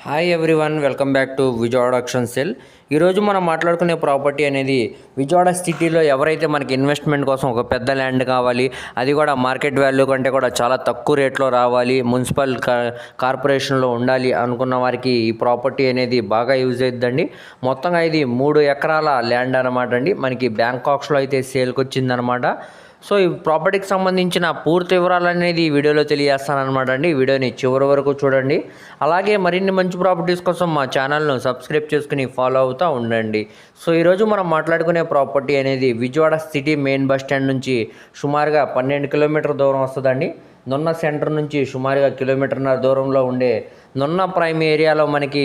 Hi everyone welcome back to Vijayawada auction sale ఈరోజు మనం మాట్లాడుకునే ప్రాపర్టీ అనేది విజయవాడ సిటీలో ఎవరైతే మనకి ఇన్వెస్ట్మెంట్ కోసం ఒక పెద్ద ల్యాండ్ కావాలి అది కూడా మార్కెట్ వాల్యూ కంటే కూడా చాలా తక్కువ రేట్లో రావాలి మున్సిపల్ కా- కార్పొరేషన్లో ఉండాలి అనుకున్న వారికి ఈ ప్రాపర్టీ అనేది బాగా యూజ్ అవుతుందండి మొత్తంగా ఇది మూడు ఎకరాల ల్యాండ్ అనమాట అండి. మనకి బ్యాంకాక్స్లో అయితే సేల్కి వచ్చిందనమాట సో ఈ ప్రాపర్టీకి సంబంధించిన పూర్తి వివరాలు అనేది ఈ వీడియోలో తెలియజేస్తానమాట అండి ఈ వీడియోని చివరి వరకు చూడండి. అలాగే మరిన్ని మంచి ప్రాపర్టీస్ కోసం మా ఛానల్ను సబ్స్క్రైబ్ చేసుకుని ఫాలో అవుతూ ఉండండి. సో ఈరోజు మనం మాట్లాడుకునే ప్రాపర్టీ అనేది Vijayawada city main bus stand నుంచి సుమారుగా పన్నెండు కిలోమీటర్ దూరం వస్తుందండి. నున్న సెంటర్ నుంచి సుమారుగా కిలోమీటర్న్నర దూరంలో ఉండే నున్న ప్రైమ్ ఏరియాలో మనకి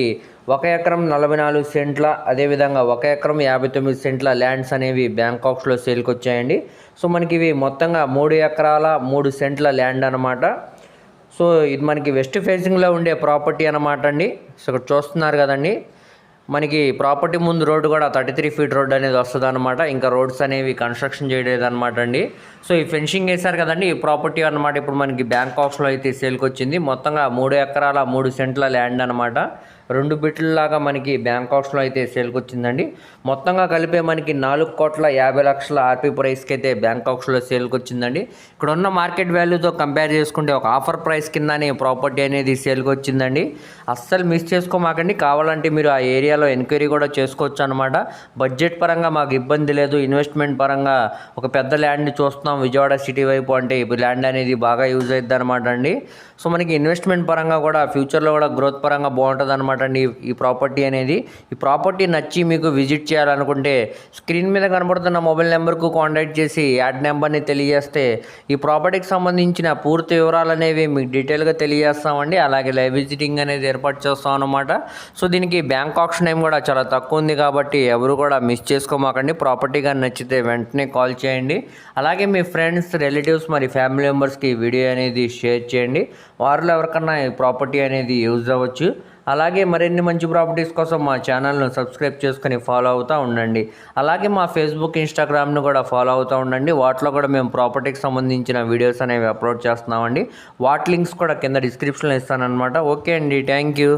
ఒక ఎకరం నలభై నాలుగు సెంట్ల అదేవిధంగా ఒక ఎకరం యాభై తొమ్మిది సెంట్ల ల్యాండ్స్ అనేవి బ్యాంకాక్స్లో సేల్కి వచ్చాయండి సో మనకి ఇవి మొత్తంగా మూడు ఎకరాల మూడు సెంట్ల ల్యాండ్ అనమాట సో ఇది మనకి వెస్ట్ ఫేసింగ్లో ఉండే ప్రాపర్టీ అనమాట అండి. సో ఇక్కడ చూస్తున్నారు కదండి. మనకి ప్రాపర్టీ ముందు రోడ్డు కూడా థర్టీ త్రీ ఫీట్ రోడ్ అనేది వస్తుంది అనమాట ఇంకా రోడ్స్ అనేవి కన్స్ట్రక్షన్ చేయలేదన్నమాట అండి. సో ఈ ఫెన్సింగ్ వేశారు కదండి ఈ ప్రాపర్టీ అనమాట ఇప్పుడు మనకి బ్యాంకాక్స్లో అయితే సేల్కి వచ్చింది. మొత్తంగా మూడు ఎకరాల మూడు సెంట్ల ల్యాండ్ అనమాట రెండు బిట్లలాగా మనకి బ్యాంకాక్స్లో అయితే సేల్కి వచ్చిందండి మొత్తంగా కలిపే మనకి నాలుగు కోట్ల యాభై లక్షల ఆర్పీ ప్రైస్కి అయితే బ్యాంకాక్స్లో సేల్కి వచ్చిందండి ఇక్కడ ఉన్న మార్కెట్ వాల్యూతో కంపేర్ చేసుకుంటే ఒక ఆఫర్ ప్రైస్ కిందనే ప్రాపర్టీ అనేది సేల్కి వచ్చిందండి అస్సలు మిస్ చేసుకోమాకండి. కావాలంటే మీరు ఆ ఏరియాలో ఎంక్వైరీ కూడా చేసుకోవచ్చు అనమాట బడ్జెట్ పరంగా మాకు ఇబ్బంది లేదు. ఇన్వెస్ట్మెంట్ పరంగా ఒక పెద్ద ల్యాండ్ చూస్తున్నాం. విజయవాడ సిటీ వైపు అంటే ఇప్పుడు ల్యాండ్ అనేది బాగా యూజ్ అవుతుంది అనమాట అండి. సో మనకి ఇన్వెస్ట్మెంట్ పరంగా కూడా ఫ్యూచర్లో కూడా గ్రోత్ పరంగా బాగుంటుంది అనమాట అండి ఈ- ప్రాపర్టీ అనేది. ఈ ప్రాపర్టీ నచ్చి మీకు విజిట్ చేయాలనుకుంటే స్క్రీన్ మీద కనబడుతున్న మొబైల్ నెంబర్కు కాంటాక్ట్ చేసి యాడ్ నెంబర్ని తెలియజేస్తే ఈ ప్రాపర్టీకి సంబంధించిన పూర్తి వివరాలు అనేవి మీకు డీటెయిల్గా తెలియజేస్తామండి. అలాగే లైవ్ విజిటింగ్ అనేది ఏర్పాటు చేస్తాం అనమాట సో దీనికి బ్యాంక్ ఆప్షన్ ఏం కూడా చాలా తక్కువ ఉంది కాబట్టి ఎవరు కూడా మిస్ చేసుకోమాకండి. ప్రాపర్టీ కానీ నచ్చితే వెంటనే కాల్ చేయండి. అలాగే మీ ఫ్రెండ్స్ రిలేటివ్స్ మరి ఫ్యామిలీ మెంబర్స్కి వీడియో అనేది షేర్ చేయండి. వారిలో ఎవరికన్నా ఈ ప్రాపర్టీ అనేది యూజ్ అవ్వచ్చు. అలాగే మరిన్ని మంచి ప్రాపర్టీస్ కోసం మా ఛానల్ను సబ్స్క్రైబ్ చేసుకుని ఫాలో అవుతూ ఉండండి. అలాగే మా ఫేస్బుక్ ఇన్స్టాగ్రామ్ను కూడా ఫాలో అవుతూ ఉండండి. వాటిలో కూడా మేము ప్రాపర్టీకి సంబంధించిన వీడియోస్ అనేవి అప్లోడ్ చేస్తున్నామండి. వాటి లింక్స్ కూడా కింద డిస్క్రిప్షన్లో ఇస్తానన్నమాట. ఓకే అండి. Thank you.